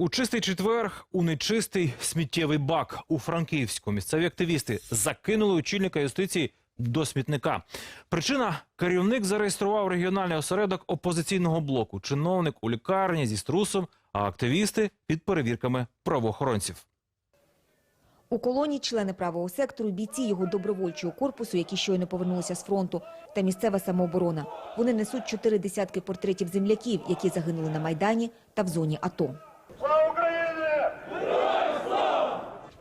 У чистий четвер у нечистий сміттєвий бак у Франківську місцеві активісти закинули очільника юстиції до смітника. Причина керівник зареєстрував регіональний осередок опозиційного блоку. Чиновник у лікарні зі струсом, а активісти під перевірками правоохоронців. У колонії члени правого сектору, бійці його добровольчого корпусу, які щойно повернулися з фронту, та місцева самооборона. Вони несуть чотири десятки портретів земляків, які загинули на Майдані та в зоні АТО.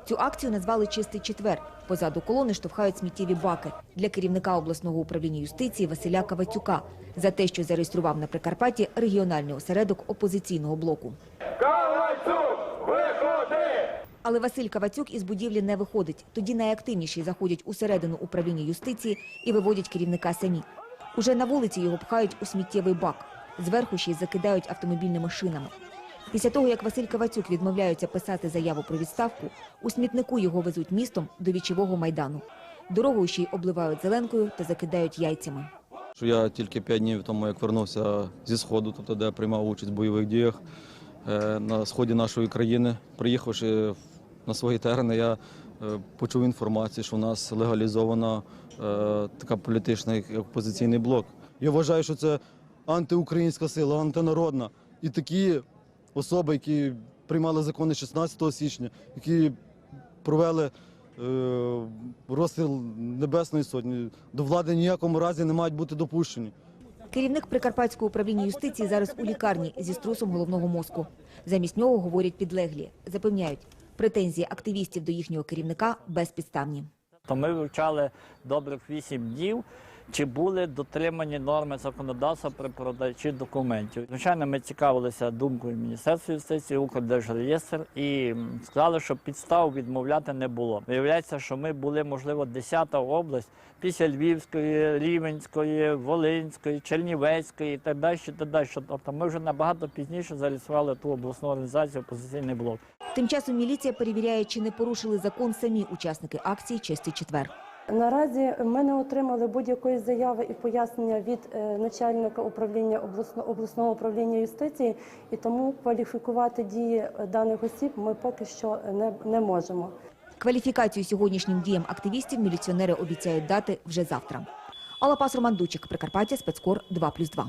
Цю акцію назвали «Чистий четвер». Позаду колони штовхають сміттєві баки для керівника обласного управління юстиції Василя Кавацюка за те, що зареєстрував на Прикарпатті регіональний осередок опозиційного блоку. Калайцюк, виходи! Але Василь Кавацюк із будівлі не виходить. Тоді найактивніші заходять усередину управління юстиції і виводять керівника самі. Уже на вулиці його пхають у сміттєвий бак. Зверху ще й закидають автомобільними шинами. Після того, як Василь Кавацюк відмовляється писати заяву про відставку, у смітнику його везуть містом до вічового майдану. Дорогою ще й обливають зеленкою та закидають яйцями. Що я тільки п'ять днів тому, як вернувся зі сходу, тобто де приймав участь в бойових діях е, на сході нашої країни, приїхавши на свої терени, я е, почув інформацію, що в нас легалізована е, така політична опозиційний блок. Я вважаю, що це антиукраїнська сила, антинародна. І такі особи, які приймали закони 16 січня, які провели е, розстріл Небесної Сотні, до влади ніякому разі не мають бути допущені. Керівник Прикарпатського управління юстиції зараз у лікарні зі струсом головного мозку. Замість нього говорять підлеглі. Запевняють, претензії активістів до їхнього керівника безпідставні. То ми вивчали добрих вісім днів, чи були дотримані норми законодавства при продачі документів. Звичайно, ми цікавилися думкою Міністерства юстиції, Укрдержреєстр і сказали, що підстав відмовляти не було. Виявляється, що ми були, можливо, 10-та область після Львівської, Рівенської, Волинської, Чернівецької і так далі. Так далі. Тобто ми вже набагато пізніше зареєстрували ту обласну організацію опозиційний блок. Тим часом міліція перевіряє, чи не порушили закон самі учасники акції «Чистий четвер». Наразі ми не отримали будь-якої заяви і пояснення від е, начальника управління обласно, обласного управління юстиції, і тому кваліфікувати дії е, даних осіб ми поки що не, не можемо. Кваліфікацію сьогоднішнім діям активістів міліціонери обіцяють дати вже завтра. Алла Пас, Роман Дучик, Прикарпаття, спецкор 2+,2.